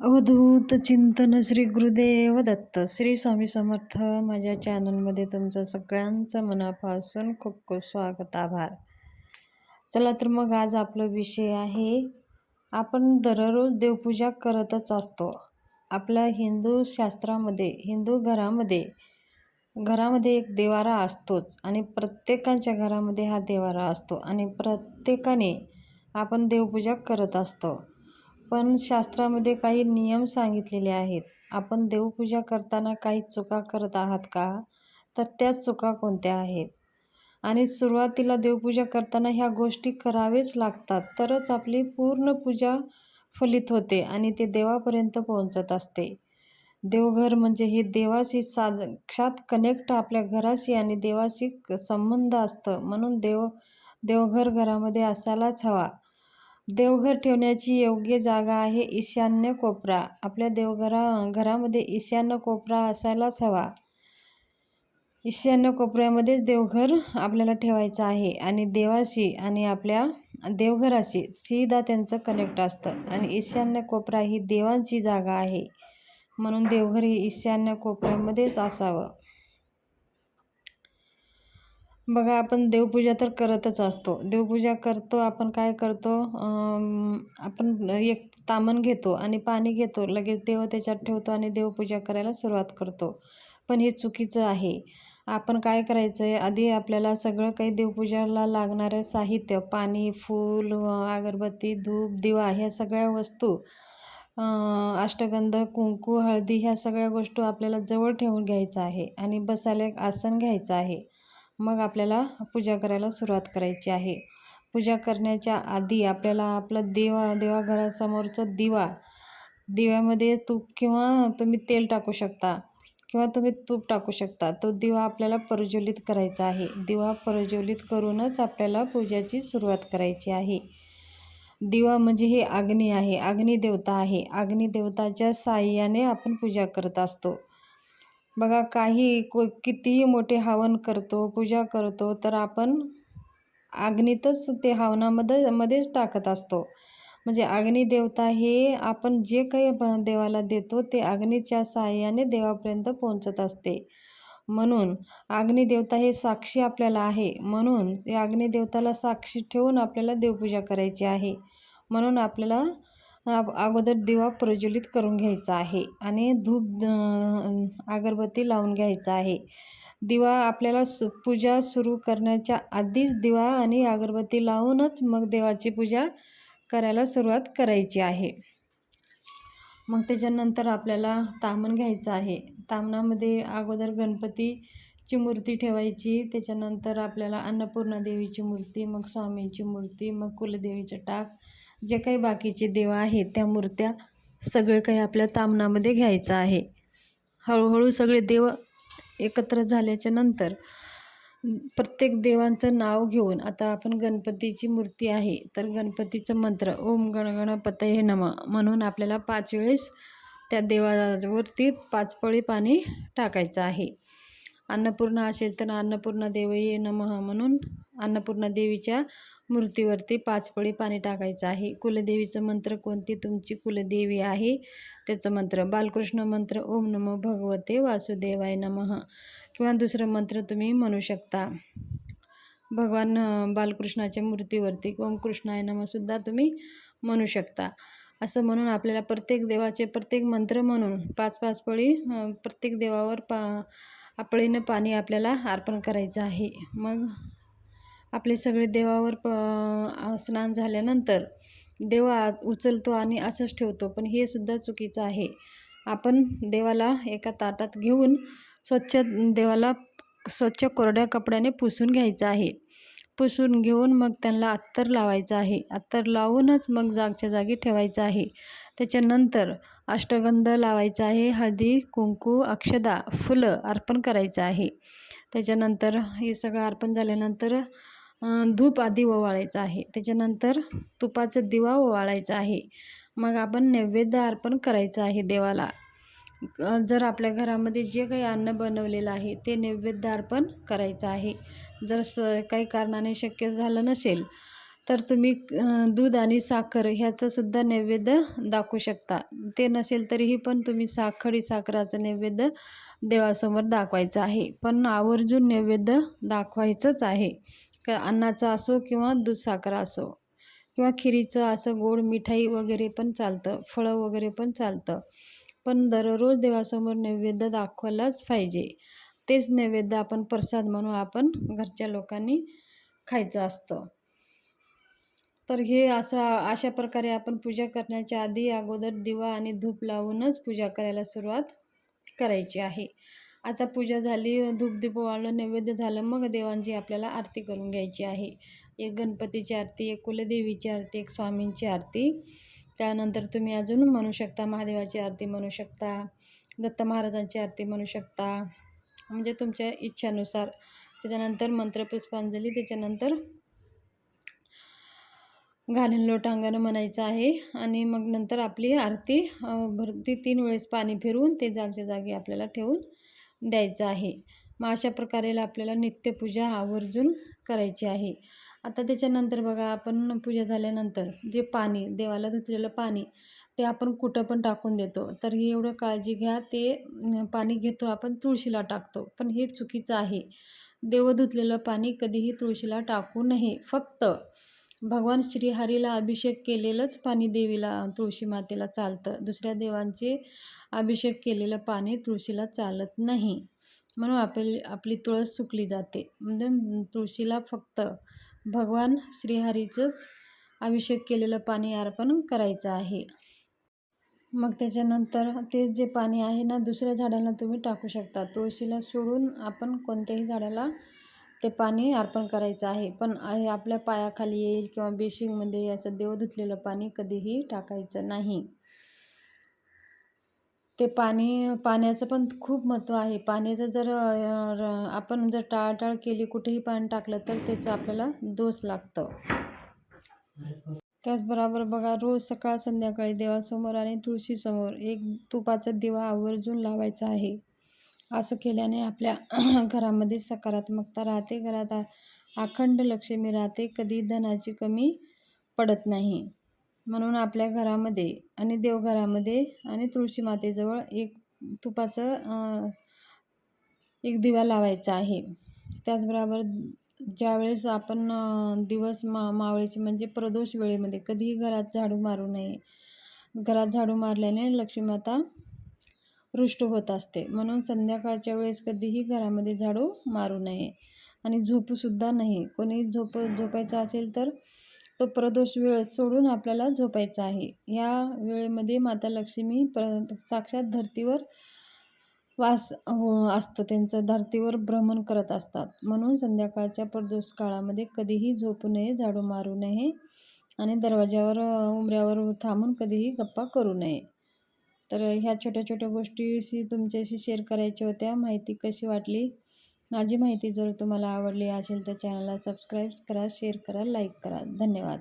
अवधूत चिंतन श्री गुरुदेव दत्त. श्री स्वामी समर्थ. माझ्या चॅनलमध्ये तुमचं सगळ्यांचं मनापासून खूप खूप स्वागत आभार. चला तर मग आज आपला विषय आहे आपण दररोज देवपूजा करतच असतो. आपल्या हिंदू शास्त्रामध्ये हिंदू घरामध्ये घरामध्ये एक देवारा असतोच आणि प्रत्येकाच्या घरामध्ये हा देवारा असतो आणि प्रत्येकाने आपण देवपूजा करत असतो. पण शास्त्रामध्ये काही नियम सांगितलेले आहेत. आपण देवपूजा करताना काही चुका करत आहात का? तर त्याच चुका कोणत्या आहेत? आणि सुरुवातीला देवपूजा करताना ह्या गोष्टी करावेच लागतात तरच आपली पूर्ण पूजा फलित होते आणि ते देवापर्यंत पोहोचत असते. देवघर म्हणजे हे देवाशी साक्षात कनेक्ट आपल्या घराशी आणि देवाशी संबंध असतं म्हणून देव देवघर घरामध्ये असायलाच हवा. देवघर ठेवण्याची योग्य जागा आहे. ईशान्य कोपरा. आपल्या देवघरा घरामध्ये ईशान्य कोपरा असायलाच हवा. ईशान्य कोपऱ्यामध्येच देवघर आपल्याला ठेवायचं आहे आणि देवाशी आणि आपल्या देवघराशी सीधा त्यांचं कनेक्ट असतं आणि ईशान्य कोपरा ही देवांची जागा आहे. म्हणून देवघर ही ईशान्य कोपऱ्यामध्येच असावं. बघा आपण देवपूजा तर करतच असतो. देवपूजा करतो आपण काय करतो? आपण एक तामण घेतो आणि पाणी घेतो. लगेच देव त्याच्यात ठेवतो आणि देवपूजा करायला सुरुवात करतो. पण हे चुकीचं आहे. आपण काय करायचं आहे आधी आपल्याला सगळं काही देवपूजाला लागणारं साहित्य पाणी फूल अगरबत्ती धूप दिवा ह्या सगळ्या वस्तू अष्टगंध कुंकू हळदी ह्या सगळ्या गोष्टी आपल्याला जवळ ठेवून घ्यायचं आहे आणि बसायला एक आसन घ्यायचं आहे. मग आपल्याला पूजा करायला सुरुवात करायची आहे. पूजा करण्याच्या आधी आपल्याला आपलं देवा देवाघरासमोरचं दिवा. दिव्यामध्ये तूप किंवा तुम्ही तेल टाकू शकता किंवा तुम्ही तूप टाकू शकता. तो दिवा आपल्याला प्रज्वलित करायचा आहे. दिवा प्रज्वलित करूनच आपल्याला पूजाची सुरुवात करायची आहे. दिवा म्हणजे हे अग्नी आहे. अग्निदेवता आहे. अग्निदेवताच्या साह्याने आपण पूजा करत असतो. बघा काही को कितीही मोठे हवन करतो पूजा करतो तर आपण अग्नीतच ते हवनामध्ये मध्येच टाकत असतो. म्हणजे अग्निदेवता हे आपण जे काही देवाला देतो ते अग्नीच्या साहाय्याने देवापर्यंत पोहोचत असते. म्हणून अग्निदेवता हे साक्षी आपल्याला आहे. म्हणून या अग्निदेवताला साक्षी ठेवून आपल्याला देवपूजा करायची आहे. म्हणून आपल्याला अगोदर दिवा प्रज्वलित करून घ्यायचा आहे आणि धूप अगरबत्ती लावून घ्यायचा आहे. दिवा आपल्याला सु पूजा सुरू करण्याच्या आधीच दिवा आणि अगरबत्ती लावूनच मग देवाची पूजा करायला सुरुवात करायची आहे. मग त्याच्यानंतर आपल्याला तामण घ्यायचं आहे. तामणामध्ये अगोदर गणपतीची मूर्ती ठेवायची त्याच्यानंतर आपल्याला अन्नपूर्णा देवीची मूर्ती मग स्वामीची मूर्ती मग कुलदेवीचं टाक जे काही बाकीचे देव आहेत त्या मूर्त्या सगळे काही आपल्या तामणामध्ये घ्यायचं आहे. हळूहळू सगळे देव एकत्र झाल्याच्यानंतर प्रत्येक देवांचं नाव घेऊन आता आपण गणपतीची मूर्ती आहे तर गणपतीचं मंत्र ओम गणगणपत हे नम म्हणून आपल्याला पाच वेळेस त्या देवावरती पाच पळी पाणी टाकायचं आहे. अन्नपूर्णा असेल तर अन्नपूर्णा देवये नमः म्हणून अन्नपूर्णा देवीच्या मूर्तीवरती पाचपळी पाणी टाकायचं आहे. कुलदेवीचं मंत्र कोणती? तुमची कुलदेवी आहे. त्याचं मंत्र बालकृष्ण मंत्र ओम नमो भगवते वासुदेवाय नमः किंवा दुसरं मंत्र तुम्ही म्हणू शकता. भगवान बालकृष्णाच्या मूर्तीवरती ओम कृष्णाय नमःसुद्धा तुम्ही म्हणू शकता. असं म्हणून आपल्याला प्रत्येक देवाचे प्रत्येक मंत्र म्हणून पाच पाच पळी प्रत्येक देवावर पा आपळीनं पाणी आपल्याला अर्पण करायचं आहे. मग आपले सगळे देवावर प स्नान झाल्यानंतर देवा उचलतो आणि असंच ठेवतो. पण हे सुद्धा चुकीचं आहे. आपण देवाला एका ताटात घेऊन स्वच्छ देवाला स्वच्छ कोरड्या कपड्याने पुसून घ्यायचं आहे. पुसून घेऊन मग त्यांना अत्तर लावायचं आहे. अत्तर लावूनच मग जागच्या जागी ठेवायचं आहे. त्याच्यानंतर अष्टगंध लावायचा आहे. हळदी कुंकू अक्षदा फुलं अर्पण करायचं आहे. त्याच्यानंतर हे सगळं अर्पण झाल्यानंतर धूप आधी ओवाळायचं आहे. त्याच्यानंतर तुपाचं दिवा ओवाळायचा आहे. मग आपण नैवेद्य अर्पण करायचं आहे देवाला. जर आपल्या घरामध्ये जे काही अन्न बनवलेलं आहे ते नैवेद्य अर्पण करायचं आहे. जर स काही कारणाने शक्य झालं नसेल तर तुम्ही दूध आणि साखर ह्याचंसुद्धा नैवेद्य दाखवू शकता. ते नसेल तरीही पण तुम्ही साखरी साखराचं नैवेद्य देवासमोर दाखवायचं आहे. पण आवर्जून नैवेद्य दाखवायचंच आहे. अन्नाचा असो किंवा दूध साखर असो किंवा खिरीचं असं गोड मिठाई वगैरे पण चालतं फळं वगैरे पण चालतं. पण दररोज देवासमोर नैवेद्य दाखवायलाच पाहिजे. तेच नैवेद्य आपण प्रसाद म्हणून आपण घरच्या लोकांनी खायचं असतं. तर हे असं अशा प्रकारे आपण पूजा करण्याच्या आधी अगोदर दिवा आणि धूप लावूनच पूजा करायला सुरुवात करायची आहे. आता पूजा झाली धूपदीप वाळलं नैवेद्य झालं मग देवांची आपल्याला आरती करून घ्यायची आहे. एक गणपतीची आरती एक कुलदेवीची आरती एक स्वामींची आरती. त्यानंतर तुम्ही अजून म्हणू शकता महादेवाची आरती म्हणू शकता दत्त महाराजांची आरती म्हणू शकता. म्हणजे तुमच्या इच्छानुसार. त्याच्यानंतर मंत्रपुष्पांजली त्याच्यानंतर घालून लोटांगण म्हणायचं आहे. आणि मग नंतर आपली आरती भरती तीन वेळेस पाणी फिरवून ते जागच्या जागी आपल्याला ठेवून द्यायचं आहे. मग अशा प्रकारे आपल्याला नित्यपूजा आवर्जून करायची आहे. आता त्याच्यानंतर बघा आपण पूजा झाल्यानंतर जे पाणी देवाला धुतलेलं पाणी ते आपण कुठं पण टाकून देतो. तर ही एवढं काळजी घ्या ते पाणी घेतो आपण तुळशीला टाकतो. पण हे चुकीचं आहे. देव धुतलेलं पाणी कधीही तुळशीला टाकू नये. फक्त भगवान श्रीहरीला अभिषेक केलेलंच पाणी देवीला तुळशी मातेला चालतं. दुसऱ्या देवांचे अभिषेक केलेलं पाणी तुळशीला चालत नाही. म्हणून आपली आपली तुळस सुकली जाते. म्हणजे तुळशीला फक्त भगवान श्रीहरीचंच अभिषेक केलेलं पाणी अर्पण करायचं आहे. मग त्याच्यानंतर ते जे पाणी आहे ना दुसऱ्या झाडाला तुम्ही टाकू शकता. तुळशीला सोडून आपण कोणत्याही झाडाला ते पाणी अर्पण करायचं आहे. पण हे आपल्या पायाखाली येईल किंवा बेशिंगमध्ये याचं देव धुतलेलं पाणी कधीही टाकायचं नाही. ते पाणी पाण्याचं पण खूप महत्त्व आहे. पाण्याचं जर आपण जर टाळाटाळ केली कुठेही पाणी टाकलं तर त्याचं आपल्याला दोष लागतं. त्याचबरोबर बघा रोज सकाळ संध्याकाळी देवासमोर आणि तुळशीसमोर एक तुपाचा दिवा आवर्जून लावायचा आहे. असं केल्याने आपल्या घरामध्ये सकारात्मकता राहते. घरात अखंड लक्ष्मी राहते. कधी धनाची कमी पडत नाही. म्हणून आपल्या घरामध्ये आणि देवघरामध्ये आणि तुळशी मातेजवळ एक तुपाचं एक दिवा लावायचा आहे. त्याचबरोबर ज्यावेळेस आपण दिवस मा मावळीचे म्हणजे प्रदोष वेळेमध्ये कधीही घरात झाडू मारू नये. घरात झाडू मारल्याने लक्ष्मीमाता रुष्ट होत असते. म्हणून संध्याकाळच्या वेळेस कधीही घरामध्ये झाडू मारू नये. आणि झोपूसुद्धा नाही. कोणी झोप झोपायचं असेल तर तो प्रदोष वेळ सोडून आपल्याला झोपायचं आहे. या वेळेमध्ये माता लक्ष्मी प्र साक्षात धर्तीवर वास हो असतं. त्यांचं धर्तीवर भ्रमण करत असतात. म्हणून संध्याकाळच्या प्रदोष काळामध्ये कधीही झोपू नये झाडू मारू नये आणि दरवाज्यावर उमऱ्यावर उंबऱ्यावर थांबून कधीही गप्पा करू नये. तर ह्या छोट्या छोट्या गोष्टीशी तुमच्याशी शेअर करायच्या होत्या. माहिती कशी वाटली? माझी माहिती जर तुम्हाला आवडली असेल तर चॅनलला सबस्क्राईब करा शेअर करा लाईक करा. धन्यवाद.